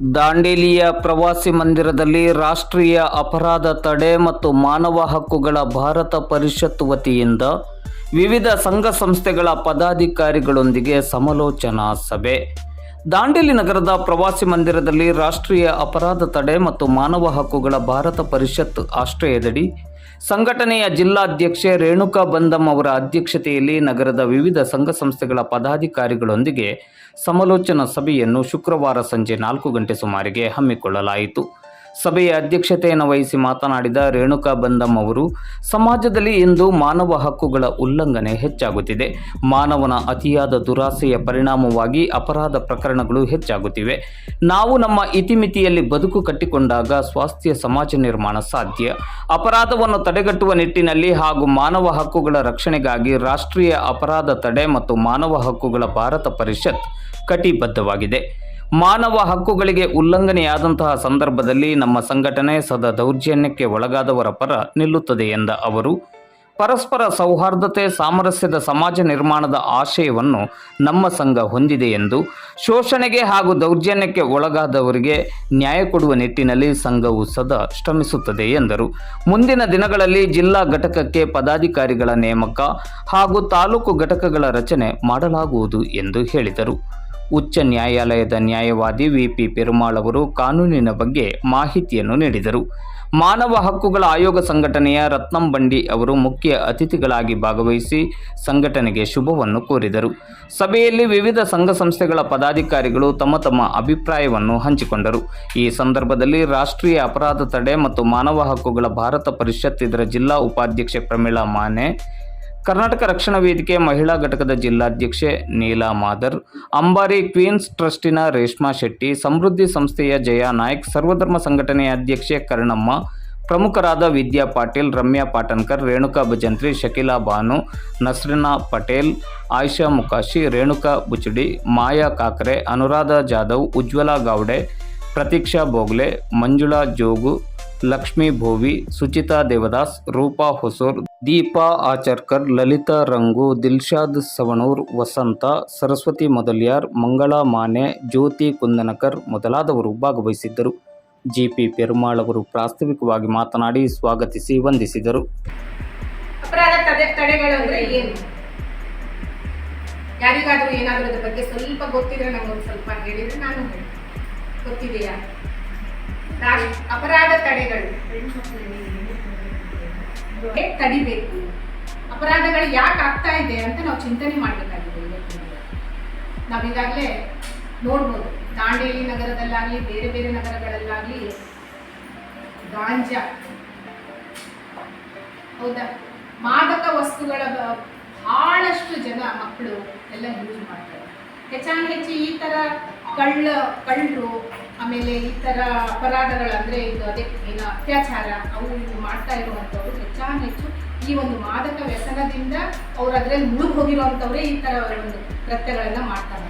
ದಾಂಡೇಲಿಯ ಪ್ರವಾಸಿ ಮಂದಿರದಲ್ಲಿ ರಾಷ್ಟ್ರೀಯ ಅಪರಾಧ ತಡೆ ಮತ್ತು ಮಾನವ ಹಕ್ಕುಗಳ ಭಾರತ ಪರಿಷತ್ ವತಿಯಿಂದ ವಿವಿಧ ಸಂಘ ಸಂಸ್ಥೆಗಳ ಪದಾಧಿಕಾರಿಗಳೊಂದಿಗೆ ಸಮಾಲೋಚನಾ ಸಭೆ. ದಾಂಡೇಲಿ ನಗರದ ಪ್ರವಾಸಿ ಮಂದಿರದಲ್ಲಿ ರಾಷ್ಟ್ರೀಯ ಅಪರಾಧ ತಡೆ ಮತ್ತು ಮಾನವ ಹಕ್ಕುಗಳ ಭಾರತ ಪರಿಷತ್ ಆಶ್ರಯದಡಿ ಸಂಘಟನೆಯ ಜಿಲ್ಲಾಧ್ಯಕ್ಷೆ ರೇಣುಕಾ ಬಂದಮ್ ಅವರ ಅಧ್ಯಕ್ಷತೆಯಲ್ಲಿ ನಗರದ ವಿವಿಧ ಸಂಘ ಸಂಸ್ಥೆಗಳ ಪದಾಧಿಕಾರಿಗಳೊಂದಿಗೆ ಸಮಾಲೋಚನಾ ಸಭೆಯನ್ನು ಶುಕ್ರವಾರ ಸಂಜೆ ನಾಲ್ಕು ಗಂಟೆ ಸುಮಾರಿಗೆ ಹಮ್ಮಿಕೊಳ್ಳಲಾಯಿತು. ಸಭೆಯ ಅಧ್ಯಕ್ಷತೆಯನ್ನು ವಹಿಸಿ ಮಾತನಾಡಿದ ರೇಣುಕಾ ಬಂದಂ ಅವರು, ಸಮಾಜದಲ್ಲಿ ಇಂದು ಮಾನವ ಹಕ್ಕುಗಳ ಉಲ್ಲಂಘನೆ ಹೆಚ್ಚಾಗುತ್ತಿದೆ. ಮಾನವನ ಅತಿಯಾದ ದುರಾಸೆಯ ಪರಿಣಾಮವಾಗಿ ಅಪರಾಧ ಪ್ರಕರಣಗಳು ಹೆಚ್ಚಾಗುತ್ತಿವೆ. ನಾವು ನಮ್ಮ ಇತಿಮಿತಿಯಲ್ಲಿ ಬದುಕು ಕಟ್ಟಿಕೊಂಡಾಗ ಸ್ವಾಸ್ಥ್ಯ ಸಮಾಜ ನಿರ್ಮಾಣ ಸಾಧ್ಯ. ಅಪರಾಧವನ್ನು ತಡೆಗಟ್ಟುವ ನಿಟ್ಟಿನಲ್ಲಿ ಹಾಗೂ ಮಾನವ ಹಕ್ಕುಗಳ ರಕ್ಷಣೆಗಾಗಿ ರಾಷ್ಟ್ರೀಯ ಅಪರಾಧ ತಡೆ ಮತ್ತು ಮಾನವ ಹಕ್ಕುಗಳ ಭಾರತ ಪರಿಷತ್ ಕಟಿಬದ್ಧವಾಗಿದೆ. ಮಾನವ ಹಕ್ಕುಗಳಿಗೆ ಉಲ್ಲಂಘನೆಯಾದಂತಹ ಸಂದರ್ಭದಲ್ಲಿ ನಮ್ಮ ಸಂಘಟನೆ ಸದಾ ದೌರ್ಜನ್ಯಕ್ಕೆ ಒಳಗಾದವರ ಪರ ನಿಲ್ಲುತ್ತದೆ ಎಂದ ಅವರು, ಪರಸ್ಪರ ಸೌಹಾರ್ದತೆ, ಸಾಮರಸ್ಯದ ಸಮಾಜ ನಿರ್ಮಾಣದ ಆಶಯವನ್ನು ನಮ್ಮ ಸಂಘ ಹೊಂದಿದೆ ಎಂದು, ಶೋಷಣೆಗೆ ಹಾಗೂ ದೌರ್ಜನ್ಯಕ್ಕೆ ಒಳಗಾದವರಿಗೆ ನ್ಯಾಯ ಕೊಡುವ ನಿಟ್ಟಿನಲ್ಲಿ ಸಂಘವು ಸದಾ ಶ್ರಮಿಸುತ್ತದೆ ಎಂದರು. ಮುಂದಿನ ದಿನಗಳಲ್ಲಿ ಜಿಲ್ಲಾ ಘಟಕಕ್ಕೆ ಪದಾಧಿಕಾರಿಗಳ ನೇಮಕ ಹಾಗೂ ತಾಲೂಕು ಘಟಕಗಳ ರಚನೆ ಮಾಡಲಾಗುವುದು ಎಂದು ಹೇಳಿದರು. ಉಚ್ಚ ನ್ಯಾಯಾಲಯದ ನ್ಯಾಯವಾದಿ ವಿಪಿ ಪೆರುಮಾಳ್ ಅವರು ಕಾನೂನಿನ ಬಗ್ಗೆ ಮಾಹಿತಿಯನ್ನು ನೀಡಿದರು. ಮಾನವ ಹಕ್ಕುಗಳ ಆಯೋಗ ಸಂಘಟನೆಯ ರತ್ನಂಬಂಡಿ ಅವರು ಮುಖ್ಯ ಅತಿಥಿಗಳಾಗಿ ಭಾಗವಹಿಸಿ ಸಂಘಟನೆಗೆ ಶುಭವನ್ನು ಕೋರಿದರು. ಸಭೆಯಲ್ಲಿ ವಿವಿಧ ಸಂಘ ಸಂಸ್ಥೆಗಳ ಪದಾಧಿಕಾರಿಗಳು ತಮ್ಮ ತಮ್ಮ ಅಭಿಪ್ರಾಯವನ್ನು ಹಂಚಿಕೊಂಡರು. ಈ ಸಂದರ್ಭದಲ್ಲಿ ರಾಷ್ಟ್ರೀಯ ಅಪರಾಧ ತಡೆ ಮತ್ತು ಮಾನವ ಹಕ್ಕುಗಳ ಭಾರತ ಪರಿಷತ್ ಇದರ ಜಿಲ್ಲಾ ಉಪಾಧ್ಯಕ್ಷೆ ಪ್ರಮೀಳಾ ಮಾನೆ ಕರ್ನಾಟಕ ರಕ್ಷಣಾ ವೇದಿಕೆ ಮಹಿಳಾ ಘಟಕದ ಜಿಲ್ಲಾಧ್ಯಕ್ಷೆ ನೀಲಾ ಮಾದರ್, ಅಂಬಾರಿ ಕ್ವೀನ್ಸ್ ಟ್ರಸ್ಟಿನ ರೇಷ್ಮಾ ಶೆಟ್ಟಿ, ಸಮೃದ್ಧಿ ಸಂಸ್ಥೆಯ ಜಯಾ ನಾಯ್ಕ್, ಸರ್ವಧರ್ಮ ಸಂಘಟನೆಯ ಅಧ್ಯಕ್ಷೆ ಕರ್ಣಮ್ಮ, ಪ್ರಮುಖರಾದ ವಿದ್ಯಾ ಪಾಟೀಲ್, ರಮ್ಯಾ ಪಾಟನ್ಕರ್, ರೇಣುಕಾ ಭಜಂತ್ರಿ, ಶಕೀಲಾ ಬಾನು, ನಸ್ರಿನಾ ಪಟೇಲ್, ಆಯಿಷಾ ಮುಕಾಶಿ, ರೇಣುಕಾ ಬುಚುಡಿ, ಮಾಯಾ ಕಾಕರೆ, ಅನುರಾಧ ಜಾಧವ್, ಉಜ್ವಲಾ ಗೌಡೆ, ಪ್ರತೀಕ್ಷಾ ಬೋಗ್ಲೆ, ಮಂಜುಳಾ ಜೋಗು, ಲಕ್ಷ್ಮೀ ಭೋವಿ, ಸುಚಿತಾ ದೇವದಾಸ್, ರೂಪಾ ಹೊಸೂರ್ ದೀಪಾ ಆಚರ್ಕರ್, ಲಲಿತಾ ರಂಗು ದಿಲ್ಶಾದ್ ಸವಣೂರ್, ವಸಂತ, ಸರಸ್ವತಿ ಮೊದಲಿಯಾರ್, ಮಂಗಳಾ ಮಾನೆ, ಜ್ಯೋತಿ ಕುಂದನಕರ್ ಮೊದಲಾದವರು ಭಾಗವಹಿಸಿದ್ದರು. ಜಿಪಿ ಪೆರುಮಾಳ್ ಅವರು ಪ್ರಾಸ್ತಾವಿಕವಾಗಿ ಮಾತನಾಡಿ ಸ್ವಾಗತಿಸಿ ವಂದಿಸಿದರು. ಯಾರಿಗಾದ್ರೂ ಏನಾದ್ರೂ ಅದ್ರ ಬಗ್ಗೆ ಸ್ವಲ್ಪ ಗೊತ್ತಿದ್ರೆ ನಮಗೊಂದು ಸ್ವಲ್ಪ ಹೇಳಿದ್ರೆ ನಾನು. ಗೊತ್ತಿದೆಯಾ? ಅಪರಾಧ ತಡೆಗಳು. ತಡಿಬೇಕು ಅಪರಾಧಗಳು ಯಾಕೆ ಆಗ್ತಾ ಇದೆ ಅಂತ ನಾವು ಚಿಂತನೆ ಮಾಡಬೇಕಾಗಿದೆ ದಿನ. ನಾವೀಗಾಗಲೇ ನೋಡ್ಬೋದು, ದಾಂಡೇಲಿ ನಗರದಲ್ಲಾಗ್ಲಿ, ಬೇರೆ ಬೇರೆ ನಗರಗಳಲ್ಲಾಗಲಿ ಗಾಂಜಾ. ಹೌದಾ? ಮಾದಕ ವಸ್ತುಗಳ ಬಹಳಷ್ಟು ಜನ ಮಕ್ಕಳು ಎಲ್ಲ ಯೂಸ್ ಮಾಡ್ತಾರೆ. ಹೆಚ್ಚಾನ್ ಹೆಚ್ಚು ಈ ಥರ ಕಳ್ಳ ಕಳ್ಳರು ಆಮೇಲೆ ಈ ಥರ ಅಪರಾಧಗಳು ಅಂದರೆ ಇದು ಅದೇ ಏನು ಅತ್ಯಾಚಾರ, ಅವು ಇವು ಮಾಡ್ತಾ ಇರುವಂಥವ್ರು ಹೆಚ್ಚಾನ್ ಹೆಚ್ಚು ಈ ಒಂದು ಮಾದಕ ವ್ಯಸನದಿಂದ ಅವ್ರು ಅದರಲ್ಲಿ ಮುಳುಗೋಗಿರುವಂಥವ್ರೇ ಈ ಥರ ಒಂದು ಕೃತ್ಯಗಳನ್ನು ಮಾಡ್ತಾರೆ.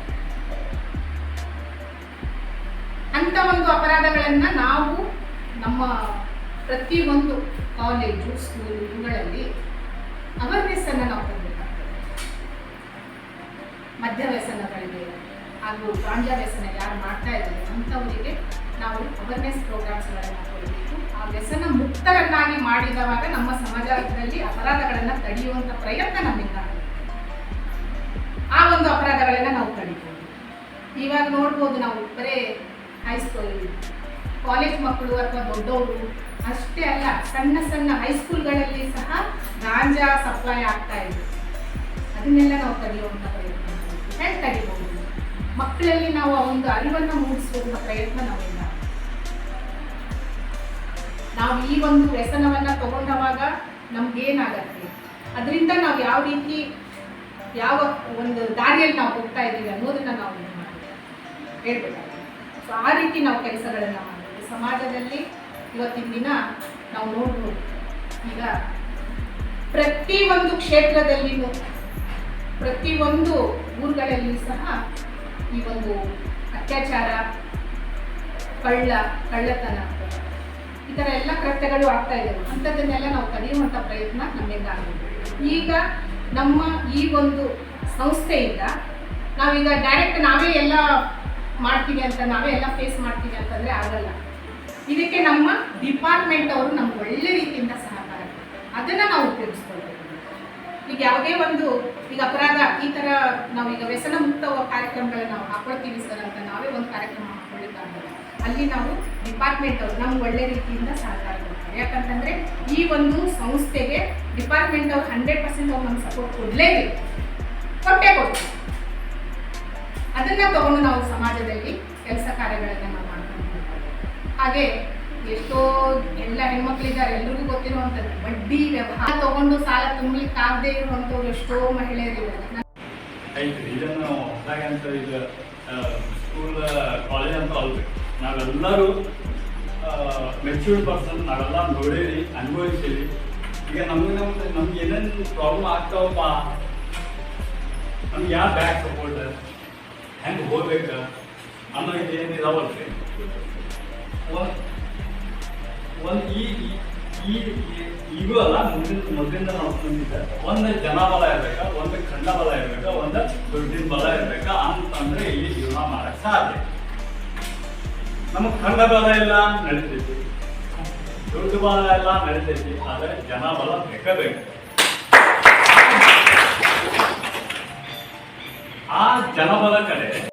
ಅಂತ ಒಂದು ಅಪರಾಧಗಳನ್ನ ನಾವು ನಮ್ಮ ಪ್ರತಿಯೊಂದು ಕಾಲೇಜು ಸ್ಕೂಲ್ ಇವುಗಳಲ್ಲಿ ಅವೇರ್ನೆಸ್ ಅನ್ನ ನಾವು ತರಬೇಕಾಗ್ತದೆ ಮದ್ಯ ವ್ಯಸನಗಳಿಗೆ ಹಾಗೂ ಗಾಂಜಾ ವ್ಯಸನ ಯಾರು ಮಾಡ್ತಾ ಇದ್ದಾರೆ ಅಂಥವರಿಗೆ ನಾವು ಅವೇರ್ನೆಸ್ ಪ್ರೋಗ್ರಾಮ್ಸ್ಗಳನ್ನು ಕೊಡಬೇಕು. ಆ ವ್ಯಸನ ಮುಕ್ತರನ್ನಾಗಿ ಮಾಡಿದವಾಗ ನಮ್ಮ ಸಮಾಜದಲ್ಲಿ ಅಪರಾಧಗಳನ್ನು ತಡೆಯುವಂಥ ಪ್ರಯತ್ನ ನಮ್ಮಿಂದ. ಆ ಒಂದು ಅಪರಾಧಗಳನ್ನು ನಾವು ತಡಿಬೋದು ಇವಾಗ ನೋಡ್ಬೋದು ನಾವು ಬರೇ ಹೈಸ್ಕೂಲ್ ಕಾಲೇಜ್ ಮಕ್ಕಳು ಅಥವಾ ದೊಡ್ಡವರು ಅಷ್ಟೇ ಅಲ್ಲ, ಸಣ್ಣ ಸಣ್ಣ ಹೈಸ್ಕೂಲ್ಗಳಲ್ಲಿ ಸಹ ಗಾಂಜಾ ಸಪ್ಲೈ ಆಗ್ತಾ ಇದೆ. ಅದನ್ನೆಲ್ಲ ನಾವು ತಡೆಯುವಂಥ ಪ್ರಯತ್ನ. ಹೇಗೆ ತಡಿಬಹುದು ಮಕ್ಕಳಲ್ಲಿ ನಾವು ಆ ಒಂದು ಅರಿವನ್ನು ಮೂಡಿಸುವಂತ ಪ್ರಯತ್ನ ನಾವಿಲ್ಲ. ನಾವು ಈ ಒಂದು ವ್ಯಸನವನ್ನ ತಗೊಂಡವಾಗ ನಮ್ಗೇನಾಗತ್ತೆ? ಅದರಿಂದ ನಾವು ಯಾವ ರೀತಿ ಯಾವ ಒಂದು ದಾರಿಯಲ್ಲಿ ನಾವು ಹೋಗ್ತಾ ಇದ್ದೀವಿ ಅನ್ನೋದನ್ನ ನಾವು ಸೊ ಆ ರೀತಿ ನಾವು ಕೆಲಸಗಳನ್ನ ಮಾಡ್ತೀವಿ ಸಮಾಜದಲ್ಲಿ ಇವತ್ತಿನ ದಿನ ನಾವು ನೋಡ್ಬೋದು. ಈಗ ಪ್ರತಿ ಒಂದು ಕ್ಷೇತ್ರದಲ್ಲಿನೂ ಪ್ರತಿಯೊಂದು ಊರುಗಳಲ್ಲಿ ಸಹ ಈ ಒಂದು ಅತ್ಯಾಚಾರ, ಕಳ್ಳ, ಕಳ್ಳತನ. ಈ ಥರ ಎಲ್ಲ ಕೃತ್ಯಗಳು ಆಗ್ತಾ ಇದ್ದಾವೆ ಅಂಥದ್ದನ್ನೆಲ್ಲ ನಾವು ತಡೆಯುವಂಥ ಪ್ರಯತ್ನ ನಮ್ಮಿಂದ ಆಗಬೇಕು ಈಗ ನಮ್ಮ ಈ ಒಂದು ಸಂಸ್ಥೆಯಿಂದ ನಾವೀಗ ಡೈರೆಕ್ಟ್ ನಾವೇ ಎಲ್ಲ ಮಾಡ್ತೀವಿ ಅಂತ, ನಾವೇ ಎಲ್ಲ ಫೇಸ್ ಮಾಡ್ತೀವಿ ಅಂತ ಇದಕ್ಕೆ ನಮ್ಮ ಡಿಪಾರ್ಟ್ಮೆಂಟ್ ಅವರು ನಮ್ಗೆ ಒಳ್ಳೆ ರೀತಿಯಿಂದ ಸಹಕಾರ ಅದನ್ನ ನಾವು ಉಪಯೋಗಿಸ್ಕೊಳ್ಬೇಕು. ಈಗ ಯಾವುದೇ ಒಂದು ಈಗ ಅಪರಾಧ, ಈ ತರ ನಾವು ಈಗ ವ್ಯಸನ ಮುಕ್ತ ಕಾರ್ಯಕ್ರಮಗಳನ್ನ ನಾವು ಹಾಕೊಳ್ತೀವಿ ಸರ್ ಅಂತ ನಾವೇ ಒಂದು ಕಾರ್ಯಕ್ರಮ ಹಾಕೊಳ್ಳಿಕ್ಕಾಗಲ್ಲ ಅಲ್ಲಿ ನಾವು ಡಿಪಾರ್ಟ್ಮೆಂಟ್ ಅವರು ನಮ್ಗೆ ಒಳ್ಳೆ ರೀತಿಯಿಂದ ಸಹಕಾರ ಕೊಡ್ತಾರೆ. ಯಾಕಂತಂದ್ರೆ ಈ ಒಂದು ಸಂಸ್ಥೆಗೆ ಡಿಪಾರ್ಟ್ಮೆಂಟ್ ಅವ್ರು ಹಂಡ್ರೆಡ್ ಪರ್ಸೆಂಟ್ ಅವ್ರು ನಮ್ಗೆ ಸಪೋರ್ಟ್ ಕೊಡಲೇಬೇಕು. ಕೊಟ್ಟೆ ಕೊಡ್ತಾರೆ ಅದನ್ನ ತಗೊಂಡು ನಾವು ಸಮಾಜದಲ್ಲಿ ಕೆಲಸ ಕಾರ್ಯಗಳನ್ನ ನಾವು ಮಾಡ್ಕೊಂಡು. ಹಾಗೆ ಎಷ್ಟೋ ಎಲ್ಲ ಹೆಣ್ಮಕ್ಳಿದ್ದಾರೆ ಎಲ್ರಿಗೂ ಗೊತ್ತಿರುವಂಥದ್ದು. ಬಡ್ಡಿ ವ್ಯವಹಾರ ತಗೊಂಡು ಸಾಲ ತುಂಬಲಿಕ್ಕೆ ಆಗದೆ ಇರುವಂಥವ್ರು ಎಷ್ಟೋ ಹೊಸದಾಗಿ ಅಂತ ಸ್ಕೂಲ್ ಕಾಲೇಜ್ ಅಂತ ನಾವೆಲ್ಲರೂ ಮೆಚೂರ್ಡ್ ಪರ್ಸನ್ ನಾವೆಲ್ಲ ನೋಡೀರಿ, ಅನುಭವಿಸಿರಿ. ಈಗ ನಮ್ಗೆ ನಮ್ಗೆ ನಮ್ಗೆ ಏನೇನು ಪ್ರಾಬ್ಲಮ್ ಆಗ್ತಾವಪ್ಪ? ನಮ್ಗೆ ಯಾವ ಬ್ಯಾಕ್ ಸಪೋರ್ಟ್ ಹೆಂಗೆ ಹೋಗ್ಬೇಕು? ಅನ್ನೋ ಏನು ಇದಾವಲ್ರಿ ಒಂದು ಈ, ಈ- ಈಗೂ ಅಲ್ಲ, ಮುಂದಿನ ಮೊದಲಿಂದ ನಾವು ತುಂಬಿದ್ದಾರೆ ಒಂದು ಜನಬಲ ಇರ್ಬೇಕಾ, ಒಂದು ಖಂಡಬಲ ಇರ್ಬೇಕಾ, ಒಂದು ದುಡ್ಡಿನ ಬಲ ಇರ್ಬೇಕಾ ಅಂತಂದ್ರೆ ಇಲ್ಲಿ ಜೀವನ ಮಾಡಕ್ ಸಾಧ್ಯ. ನಮಗೆ ಖಂಡಬಲ ಇಲ್ಲ, ನಡೀತೈತಿ. ದುಡ್ಡು ಬಲ ಎಲ್ಲ ನಡೀತೈತಿ. ಆದ್ರೆ ಜನಬಲ ಬೇಕೇ ಬೇಕು ಆ ಜನಬಲ ಕಡೆ